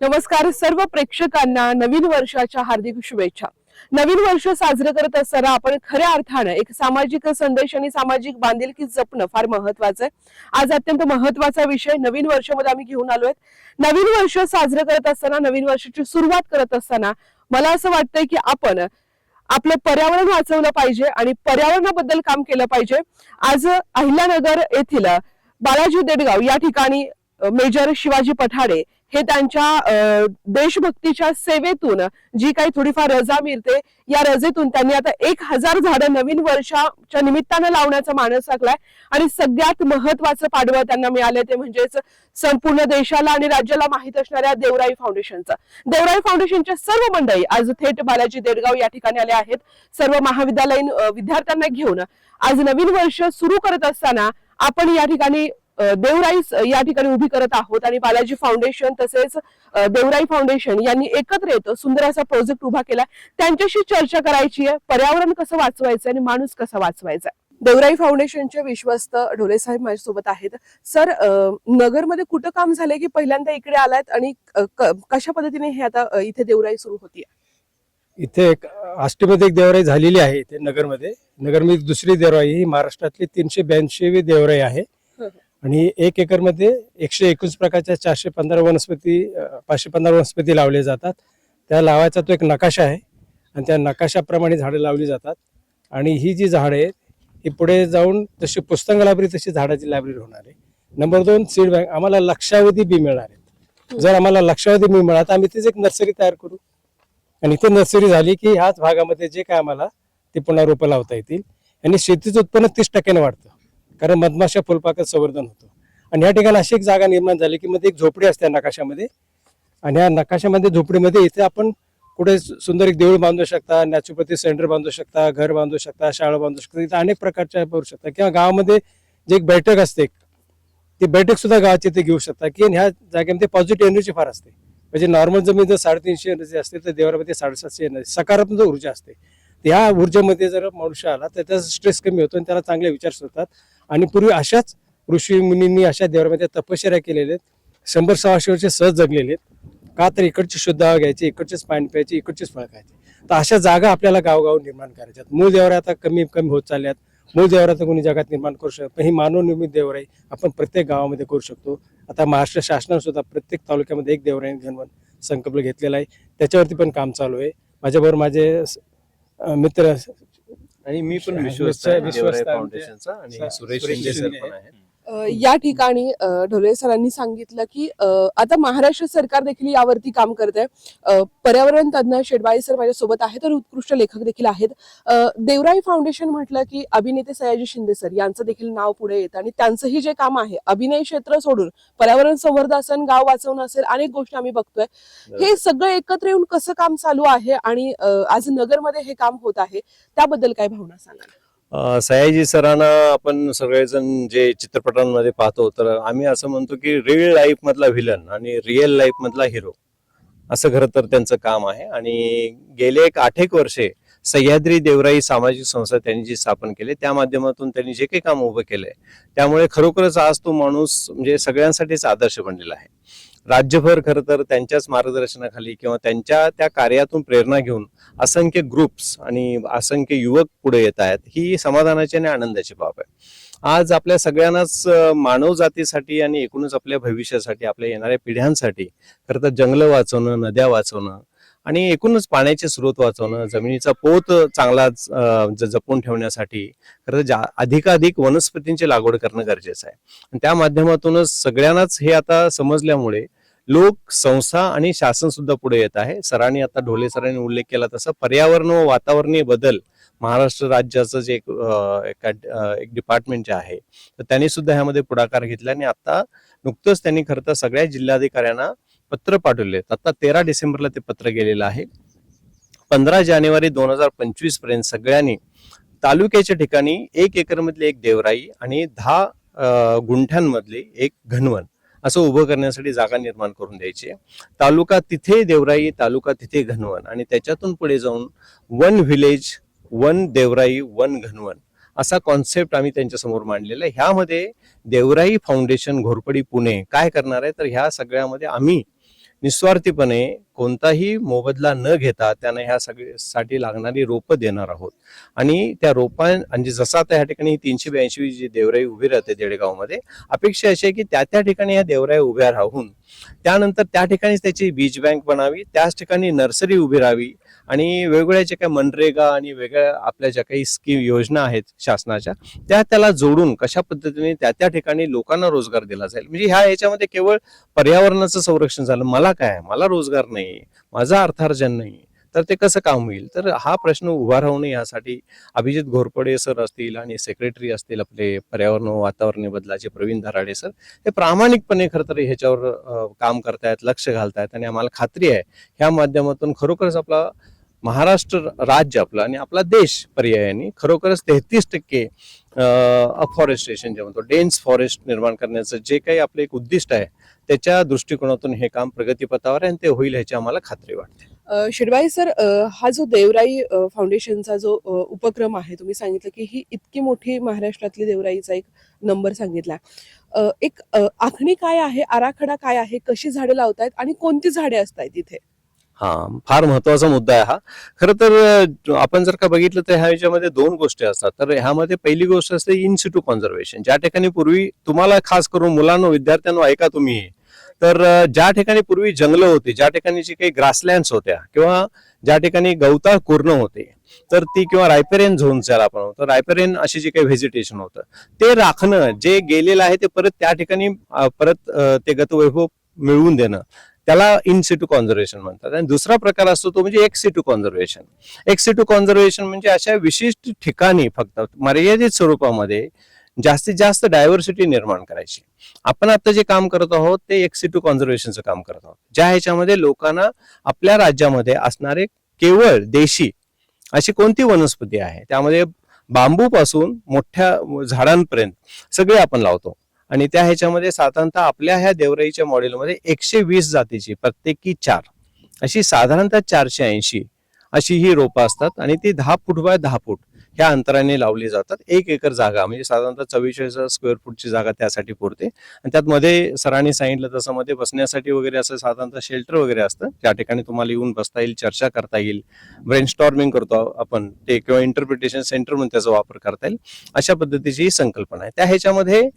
नमस्कार सर्व प्रेक्षकांना नवीन वर्षाच्या हार्दिक शुभेच्छा. नवीन वर्ष साजरं करत असताना आपण खऱ्या अर्थानं एक सामाजिक संदेश आणि सामाजिक बांधिलकी जपणं फार महत्वाचं आहे. आज अत्यंत महत्त्वाचा विषय नवीन वर्षामध्ये आम्ही घेऊन आलोय. नवीन वर्ष साजरं करत असताना नवीन वर्षाची सुरुवात करत असताना मला असं वाटतंय की आपण आपलं पर्यावरण वाचवलं पाहिजे आणि पर्यावरणाबद्दल काम केलं पाहिजे. आज अहिल्यानगर येथील बालाजी देडगाव या ठिकाणी मेजर शिवाजी पठाडे हे त्यांच्या देशभक्तीच्या सेवेतून जी काही थोडीफार रजा मिळते या रजेतून त्यांनी आता एक हजार झाडं नवीन वर्षाच्या निमित्तानं लावण्याचा मानस टाकलाय. आणि सगळ्यात महत्वाचं पाडवं त्यांना मिळालंय ते म्हणजेच संपूर्ण देशाला आणि राज्याला माहीत असणाऱ्या देवराई फाउंडेशनचं. देवराई फाउंडेशनच्या सर्व मंडळी आज थेट बालाजी देडगाव या ठिकाणी आले आहेत. सर्व महाविद्यालयीन विद्यार्थ्यांना घेऊन आज नवीन वर्ष सुरू करत असताना आपण या ठिकाणी अ, देवराई स- या ठिकाणी उभी करत आहोत आणि बालाजी फाउंडेशन तसेच देवराई फाउंडेशन यांनी एकत्र येत सुंदर असा प्रोजेक्ट उभा केला. त्यांच्याशी चर्चा करायची आहे. पर्यावरण कसं वाचवायचं आणि माणूस कसा वाचवायचा देवराई फाउंडेशनचे विश्वस्त ढोले साहेब माझ्यासोबत आहेत. सर नगरमध्ये कुठं काम झालंय की पहिल्यांदा इकडे आलायत आणि कशा पद्धतीने हे आता इथे देवराई सुरू होती इथे एक आष्टीमध्ये एक देवराई झालेली आहे इथे नगरमध्ये. नगरमध्ये दुसरी देवराई ही महाराष्ट्रातली तीनशे ब्याऐंशी देवराई आहे. आणि एक एकरमध्ये एकशे एकवीस प्रकारच्या चारशे पंधरा वनस्पती पाचशे पंधरा वनस्पती लावले जातात. त्या लावायचा तो एक नकाशा आहे आणि त्या नकाशाप्रमाणे झाडं लावली जातात. आणि ही जी झाडं आहेत ही पुढे जाऊन तशी पुस्तक लायब्ररी तशी झाडाची लायब्ररी होणार आहे. नंबर दोन सीड बँक आम्हाला लक्षावधी बी मिळणार आहेत. जर आम्हाला लक्षावधी बी मिळाला तर आम्ही तिथे एक नर्सरी तयार करू. आणि इथे नर्सरी झाली की ह्याच भागामध्ये जे काय आम्हाला ते पुन्हा रोपं लावता येतील. आणि शेतीचं उत्पन्न तीस टक्क्याने वाढतं. कारण मधमाशा फुलपाकत संवर्धन होतं. आणि ह्या ठिकाणी अशी एक जागा निर्माण झाली की मध्ये एक झोपडी असते नकाशामध्ये. आणि या नकाशामध्ये झोपडीमध्ये इथे आपण कुठे सुंदर एक देऊळ बांधू शकता नॅचरोपॅथी सेंटर बांधू शकता घर बांधू शकता शाळा बांधू शकता इथे अनेक प्रकारच्या करू शकता. किंवा गावामध्ये जे एक बैठक असते ती बैठक सुद्धा गावाची इथे घेऊ शकता. की ह्या जागेमध्ये पॉझिटिव्ह एनर्जी फार असते. म्हणजे नॉर्मल जमीन जर साडेतीनशे एनर्जी असते तर देवरामध्ये साडेसातशे एनर्जी सकारात्मक ऊर्जा असते त्या ऊर्जेमध्ये जर मनुष्य आला तर त्याचा स्ट्रेस कमी होतो आणि त्याला चांगले विचार सुचतात. आणि पूर्वी अशाच ऋषी मुनींनी अशा देवरामध्ये तपश्चर्या केलेल्या आहेत. शंभर सहाशे वर्ष सहज जगलेले आहेत. का तर इकडची शुद्ध हवा घ्यायची इकडचेच पाणी प्यायचे इकडचेच फळ खायचे. तर अशा जागा आपल्याला गावगाव निर्माण करायच्यात मूळ देवऱ्या आता कमी कमी होत चालल्यात मूळ देवरा तर कोणी जगात निर्माण करू शकत पण ही मानवनिर्मित देवराई आपण प्रत्येक गावामध्ये करू शकतो. आता महाराष्ट्र शासनाने सुद्धा प्रत्येक तालुक्यामध्ये एक देवराई घनवन संकल्प घेतलेला आहे. त्याच्यावरती पण काम चालू आहे. माझ्याबरोबर माझे मित्र आणि मी पण विश्वस्त विश्व- आहे विश्वस्त देवराय आहे. फाउंडेशनचा आणि स- सुरेश शिंदे सर पण आहे. आहेत या ठिकाणी ढोले सरांनी सांगितलं की आता महाराष्ट्र सरकार देखील यावरती काम करत आहे पर्यावरण तज्ञ शेडबाई सर माझ्या सोबत आहेत तर उत्कृष्ट लेखक देखील आहेत. देवराई फाउंडेशन म्हटलं की अभिनेते सयाजी शिंदे सर यांचं देखील नाव पुढे येतं आणि त्यांचंही जे काम आहे अभिनय क्षेत्र सोडून पर्यावरण संवर्धन गाव वाचवणं असेल अनेक गोष्टी आम्ही बघतोय. हे सगळं एकत्र येऊन कसं काम चालू आहे आणि आज नगरमध्ये हे काम होत आहे त्याबद्दल काय भावना सांगा सयाजी सरांना आपण सगळेजण जे चित्रपटांमध्ये पाहतो तर आम्ही असं म्हणतो की रिअल लाईफ मधला व्हिलन आणि रिअल लाईफ मधला हिरो असं खरं तर त्यांचं काम आहे. आणि गेले एक आठ एक वर्षे सह्याद्री देवराई सामाजिक संस्था त्यांनी जी स्थापन केली त्या माध्यमातून त्यांनी जे काही काम उभं केलंय त्यामुळे खरोखरच आज तो माणूस म्हणजे सगळ्यांसाठीच आदर्श बनलेला आहे. राज्यभर खरं तर त्यांच्याच मार्गदर्शनाखाली किंवा त्यांच्या त्या कार्यातून प्रेरणा घेऊन असंख्य ग्रुप्स आणि असंख्य युवक पुढे येत आहेत ही समाधानाची आणि आनंदाची बाब आहे. आज आपल्या सगळ्यांनाच मानवजातीसाठी मानव जातीसाठी आणि एकूणच आपल्या भविष्यासाठी आपल्या येणाऱ्या पिढ्यांसाठी खरं तर जंगलं वाचवणं नद्या वाचवणं आणि एकूणच पाण्याचे स्रोत वाचवणं जमिनीचा पोत चांगला जपून ठेवण्यासाठी खरं जा अधिकाधिक वनस्पतींची लागवड करणं गरजेचं आहे. आणि त्या माध्यमातूनच सगळ्यांनाच हे आता समजल्यामुळे लोक संस्था आणि शासन सुद्धा पुढे येत आहे. सरांनी आता ढोले सरांनी उल्लेख केला तसं पर्यावरण व वातावरणीय बदल महाराष्ट्र राज्याचं जे एक एक डिपार्टमेंट जे आहे तर त्यांनी सुद्धा ह्यामध्ये पुढाकार घेतला आणि आता नुकतंच त्यांनी खरं तर सगळ्या जिल्हाधिकाऱ्यांना पत्र पाठवले. आता तेरा डिसेंबरला ते पत्र गेलेलं आहे. पंधरा जानेवारी दोन हजार पंचवीसपर्यंत सगळ्यांनी तालुक्याच्या ठिकाणी एक एकरमधली एक देवराई आणि दहा गुंठ्यांमधली एक घनवन असं उभं करण्यासाठी जागा निर्माण करून द्यायची. तालुका तिथे देवराई तालुका तिथे घनवन आणि त्याच्यातून पुढे जाऊन वन व्हिलेज वन देवराई वन घनवन असा कॉन्सेप्ट आम्ही त्यांच्यासमोर मांडलेला आहे. ह्यामध्ये देवराई फाउंडेशन घोरपडी पुणे काय करणार आहे? तर ह्या सगळ्यामध्ये आम्ही निस्वार्थीपणे कोणताही मोबदला न घेता त्यांना ह्या सगळ्यासाठी लागणारी रोपं देणार आहोत. आणि त्या रोपां म्हणजे जसं आता ह्या ठिकाणी तीनशे ब्याऐंशी जी देवराई उभी राहते देडेगावमध्ये अपेक्षा अशी आहे की त्या त्या ठिकाणी या देवराई उभ्या राहून त्यानंतर त्या ठिकाणीच त्याची बीज बँक बनावी त्याच ठिकाणी नर्सरी उभी राहावी आणि वेगवेगळ्या ज्या काही मनरेगा आणि वेगळ्या आपल्या ज्या काही स्कीम योजना आहेत शासनाच्या त्या त्याला जोडून कशा पद्धतीने त्या त्या ठिकाणी लोकांना रोजगार दिला जाईल. म्हणजे ह्या याच्यामध्ये केवळ पर्यावरणाचं संरक्षण झालं मला काय मला रोजगार नाही. माझा अर्थार्जन नाही तर ते कसं काम होईल? तर हा प्रश्न उभा राहू नये यासाठी अभिजित घोरपडे सर असतील आणि सेक्रेटरी असतील आपले पर्यावरण वातावरण बदलाचे प्रवीण धराडे सर हे प्रामाणिकपणे खरं तर ह्याच्यावर काम करतायत लक्ष घालतायत आणि आम्हाला खात्री आहे ह्या माध्यमातून खरोखरच आपला महाराष्ट्र राज्य आपलं आणि आपला देश पर्यायाने खरोखरच तेहतीस टक्के अफॉरेस्टेशन जे म्हणतो डेन्स फॉरेस्ट निर्माण करण्याचं जे काही आपलं एक उद्दिष्ट आहे त्याच्या दृष्टिकोनातून हे काम प्रगतीपथावर आहे आणि ते होईल ह्याची आम्हाला खात्री वाटते. अ, शिडबाई सर हा जो देवराई फाउंडेशनचा जो उपक्रम आहे तुम्ही सांगितलं की ही इतकी मोठी महाराष्ट्रातली देवराईचा एक नंबर सांगितला. एक आखणी काय आहे आराखडा काय आहे कशी झाडे लावतायत आणि कोणती झाडे असतात तिथे हा फार महत्त्वाचा मुद्दा आहे हा. खरं तर आपण जर का बघितलं तर ह्या याच्यामध्ये दोन गोष्टी असतात. तर ह्यामध्ये पहिली गोष्ट असते इन्स्टिट्यूट कॉन्झर्वेशन ज्या ठिकाणी पूर्वी तुम्हाला खास करून मुलांना विद्यार्थ्यांना ऐका तुम्ही. तर ज्या ठिकाणी पूर्वी जंगलं होती ज्या ठिकाणी जी काही ग्रासलँड्स होत्या किंवा ज्या ठिकाणी गवताळ कुर्ण होते तर ती किंवा रायपेरियन झोन ज्याला आपण म्हणतो रायपेरियन अशी जी काही व्हेजिटेशन होतं ते राखणं जे गेलेलं आहे ते परत त्या ठिकाणी परत ते गतवैभव मिळवून देणं त्याला इन सिटू कॉन्झर्वेशन म्हणतात. आणि दुसरा प्रकार असतो तो म्हणजे एक सिटू कॉन्झर्वेशन एक सिटू कॉन्झर्वेशन म्हणजे अशा विशिष्ट ठिकाणी फक्त मर्यादित स्वरूपामध्ये जास्तीत जास्त डायव्हर्सिटी निर्माण करायची. आपण आता जे काम करत आहोत ते एक्सी टू कॉन्झर्वेशनचं काम करत आहोत. ज्या ह्याच्यामध्ये लोकांना आपल्या राज्यामध्ये असणारे केवळ देशी अशी कोणती वनस्पती आहे? त्यामध्ये बांबू पासून मोठ्या झाडांपर्यंत सगळे आपण लावतो. आणि त्या ह्याच्यामध्ये साधारणतः आपल्या ह्या देवराईच्या मॉडेलमध्ये एकशे वीस जातीची प्रत्येकी चार. अशी साधारणतः चारशे ऐंशी अशी ही रोपं असतात आणि ती दहा फूट बाय दहा फूट. ह्या अंतराने लावली जातात. एक एकर जागा म्हणजे साधारणतः चव्वेचाळीस स्क्वेअर फूटची जागा त्यासाठी पुरते. आणि त्यात मध्ये सरांनी सांगितलं तसं मध्ये बसण्यासाठी वगैरे असं साधारणतः शेल्टर वगैरे असतं. त्या ठिकाणी तुम्हाला येऊन बसता येईल चर्चा करता येईल. ब्रेन स्टॉर्मिंग करतो आपण. ते किंवा इंटरप्रिटेशन सेंटर म्हणून त्याचा वापर करता येईल. अशा पद्धतीची ही संकल्पना आहे. त्या ह्याच्यामध्ये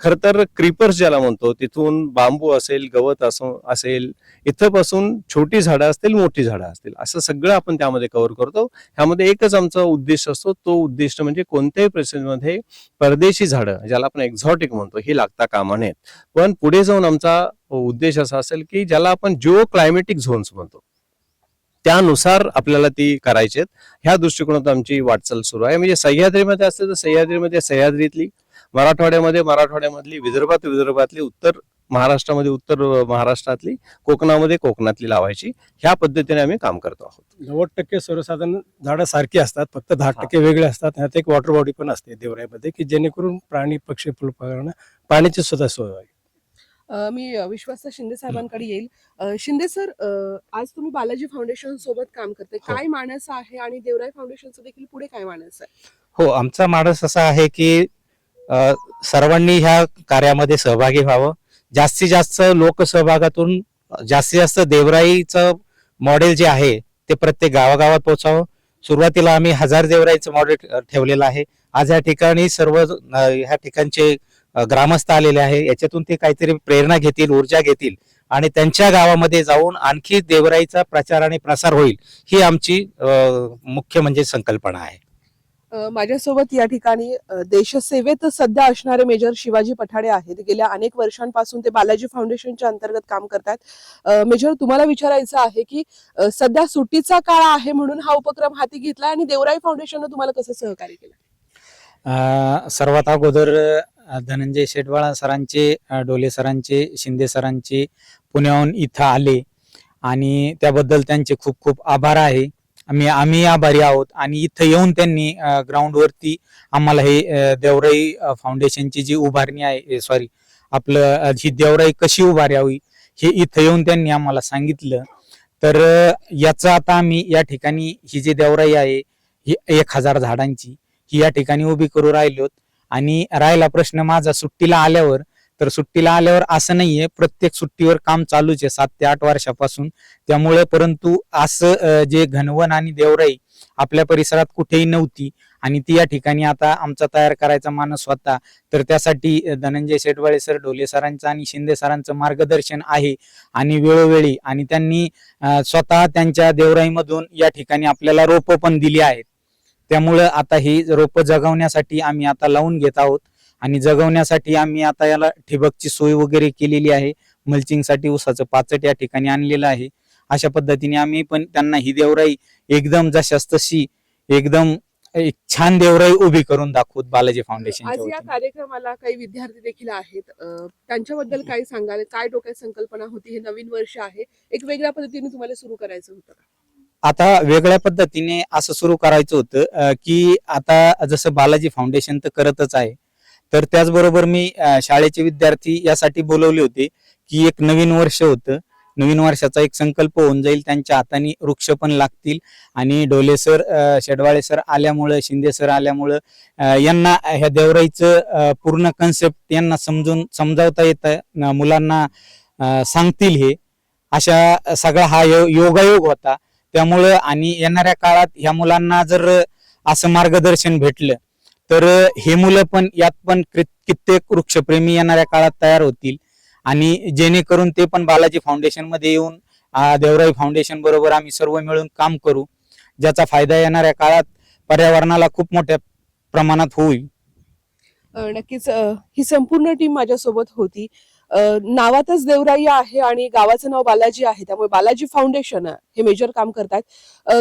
खर तर क्रीपर्स ज्याला म्हणतो तिथून बांबू असेल गवत असो असेल इथंपासून छोटी झाडं असतील मोठी झाडं असतील असं सगळं आपण त्यामध्ये कव्हर करतो. ह्यामध्ये एकच आमचा उद्देश असतो तो उद्दिष्ट म्हणजे कोणत्याही परिस्थितीमध्ये परदेशी झाडं ज्याला आपण एक्झॉटिक म्हणतो ही लागता कामा नयेत. पण पुढे जाऊन आमचा उद्देश असा असेल की ज्याला आपण जिओ क्लायमेटिक झोन्स म्हणतो. त्यानुसार आपल्याला ती करायची आहेत ह्या दृष्टिकोनात आमची वाटचाल सुरू आहे. म्हणजे सह्याद्रीमध्ये असते तर सह्याद्रीमध्ये सह्याद्रीतली मराठवाड्यामध्ये मराठवाड्यामधली विदर्भात विदर्भातली उत्तर महाराष्ट्रामध्ये उत्तर महाराष्ट्रातली कोकणामध्ये कोकणातली लावायची ह्या पद्धतीने आम्ही काम करतो आहोत. नव्वद टक्के सर्वसाधारण झाडं सारखी असतात फक्त दहा हा. टक्के वेगळे असतात ह्यात एक वॉटर बॉडी पण असते देवराईमध्ये की जेणेकरून प्राणी पक्षी फुलपाखरांना पाण्याची सुद्धा सोय आहे मी विश्वास शिंदे साहेबांकडे येईल. शिंदे सर आज तुम्ही बालाजी फाउंडेशन सोबत काम करते हो. काय मानस आहे आणि देवराई फाउंडेशनचं देखील पुढे काय मानस आहे? हो आमचा माणूस असा आहे की सर्वांनी ह्या कार्यामध्ये सहभागी व्हावं. जास्तीत जास्त लोकसहभागातून जास्तीत जास्त देवराईचं मॉडेल जे आहे ते प्रत्येक गावागावात पोहोचावं. सुरुवातीला आम्ही हजार देवराईचं मॉडेल ठेवलेलं आहे. आज या ठिकाणी सर्व ह्या ठिकाणचे ग्रामस्थ आलेले आहे. याच्यातून ते काहीतरी प्रेरणा घेतील ऊर्जा घेतील आणि त्यांच्या गावामध्ये जाऊन आणखी देवराईचा प्रचार आणि प्रसार होईल ही आमची मुख्य म्हणजे संकल्पना आहे. माझ्यासोबत या ठिकाणी देशसेवेत सध्या असणारे मेजर शिवाजी पठाडे आहेत. गेल्या अनेक वर्षांपासून ते बालाजी फाउंडेशनच्या अंतर्गत काम करतात मेजर तुम्हाला विचारायचं आहे की सध्या सुट्टीचा काळ आहे म्हणून हा उपक्रम हाती घेतला आणि देवराई फाउंडेशननं तुम्हाला कसं सहकार्य केलं? सर्वात अगोदर धनंजय शेटवाळा सरांचे डोले सरांचे शिंदे सरांचे पुण्याहून इथं आले. आणि त्याबद्दल त्यांचे खूप खूप आभार आहे. आम्ही आम्ही आभारी आहोत. आणि इथं येऊन त्यांनी ग्राउंडवरती आम्हाला हे देवराई फाउंडेशनची जी उभारणी आहे सॉरी आपलं ही देवराई कशी उभारावी हे इथं येऊन त्यांनी आम्हाला सांगितलं. तर याचा याचं आता आम्ही या ठिकाणी ही जी देवराई आहे ही एक हजार झाडांची ही या ठिकाणी उभी करू राहिलोत. आणि राहिला प्रश्न माझा सुट्टीला आल्यावर तर सुट्टीला आल्यावर असं नाहीये. प्रत्येक सुट्टीवर काम चालूच आहे सात ते आठ वर्षापासून. त्यामुळे परंतु असं जे घनवन आणि देवराई आपल्या परिसरात कुठेही नव्हती आणि ती या ठिकाणी आता आमचा तयार करायचा मानस होता तर त्यासाठी धनंजय शेटवाळे सर ढोले सरांचं आणि शिंदे सरांचं मार्गदर्शन आहे. आणि वेळोवेळी आणि त्यांनी स्वतः त्यांच्या देवराईमधून या ठिकाणी आपल्याला रोपं पण दिली आहेत. त्यामुळं आता ही रोपं जगवण्यासाठी आम्ही आता लावून घेत आहोत. आणि जगवण्यासाठी आम्ही आता याला ठिबकची सोय वगैरे केलेली आहे. मल्चिंगसाठी ऊसाचं पाचट या ठिकाणी आणलेलं आहे. अशा पद्धतीने आम्ही पण त्यांना ही देवराई एकदम जशास तशी एकदम एक छान देवराई उभी करून दाखवत बालाजी फाउंडेशनच्या आज या. कार्यक्रमाला काही विद्यार्थी देखील आहेत. त्यांच्याबद्दल काय सांगाल? काय डोक्यात संकल्पना होती? हे नवीन वर्ष आहे. एक वेगळ्या पद्धतीने तुम्हाला सुरू करायचं होतं? आता वेगळ्या पद्धतीने असं सुरू करायचं होतं की आता जसं बालाजी फाउंडेशन तर करतच आहे तर त्याचबरोबर मी शाळेचे विद्यार्थी यासाठी बोलवले होते की एक नवीन वर्ष होतं. नवीन वर्षाचा एक संकल्प होऊन जाईल. त्यांच्या हाताने वृक्ष पण लागतील. आणि डोले सर शेडवाळे सर आल्यामुळं शिंदे सर आल्यामुळं यांना ह्या देवराईचं पूर्ण कन्सेप्ट यांना समजून समजावता येतं मुलांना सांगतील हे. अशा सगळा हा यो- योगायोग होता. त्यामुळं आणि येणाऱ्या काळात ह्या मुलांना जर असं मार्गदर्शन भेटलं तर हे मुलं पण यात पण कित्येक वृक्षप्रेमी येणाऱ्या काळात तयार होतील. आणि जेणेकरून ते पण बालाजी फाउंडेशनमध्ये येऊन देवराई फाउंडेशन बरोबर आम्ही सर्व मिळून काम करू ज्याचा फायदा येणाऱ्या काळात पर्यावरणाला खूप मोठ्या प्रमाणात होईल. नक्कीच ही संपूर्ण टीम माझ्यासोबत होती. नावातच देवराई आहे आणि गावाचं नाव बालाजी आहे त्यामुळे बालाजी फाउंडेशन हे मेजर काम करतात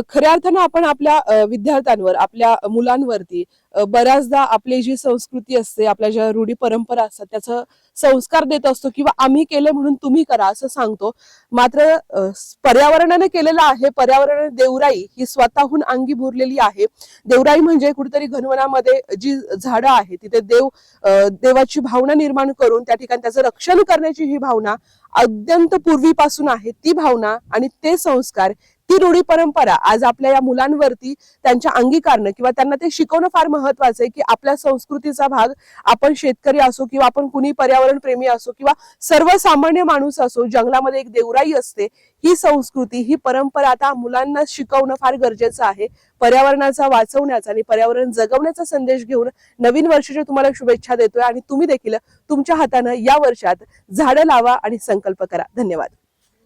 खऱ्या अर्थानं आपण आपल्या विद्यार्थ्यांवर आपल्या मुलांवरती बऱ्याचदा आपली जी संस्कृती असते आपल्या ज्या रूढी परंपरा असतात त्याचं संस्कार देत असतो किंवा आम्ही केले म्हणून तुम्ही करा असं सांगतो. मात्र अं, पर्यावरणाने केलेलं आहे पर्यावरण देवराई ही स्वतःहून अंगी भुरलेली आहे. देवराई म्हणजे कुठेतरी घनवनामध्ये जी झाडं आहेत तिथे देव अं, देवाची भावना निर्माण करून त्या ठिकाणी त्याचं रक्षण करण्याची ही भावना अत्यंत पूर्वीपासून आहे. ती भावना आणि ते संस्कार ती रूढी परंपरा आज आपल्या या मुलांवरती त्यांच्या अंगीकारणं किंवा त्यांना ते शिकवणं फार महत्वाचं आहे की आपल्या संस्कृतीचा भाग आपण शेतकरी असो किंवा आपण कुणी पर्यावरण प्रेमी असो किंवा सर्वसामान्य माणूस असो जंगलामध्ये एक देवराई असते ही संस्कृती ही परंपरा आता मुलांना शिकवणं फार गरजेचं आहे. पर्यावरणाचा वाचवण्याचा आणि पर्यावरण जगवण्याचा संदेश घेऊन नवीन वर्षाच्या तुम्हाला शुभेच्छा देतोय आणि तुम्ही देखील तुमच्या हातानं या वर्षात झाडं लावा आणि संकल्प करा. धन्यवाद.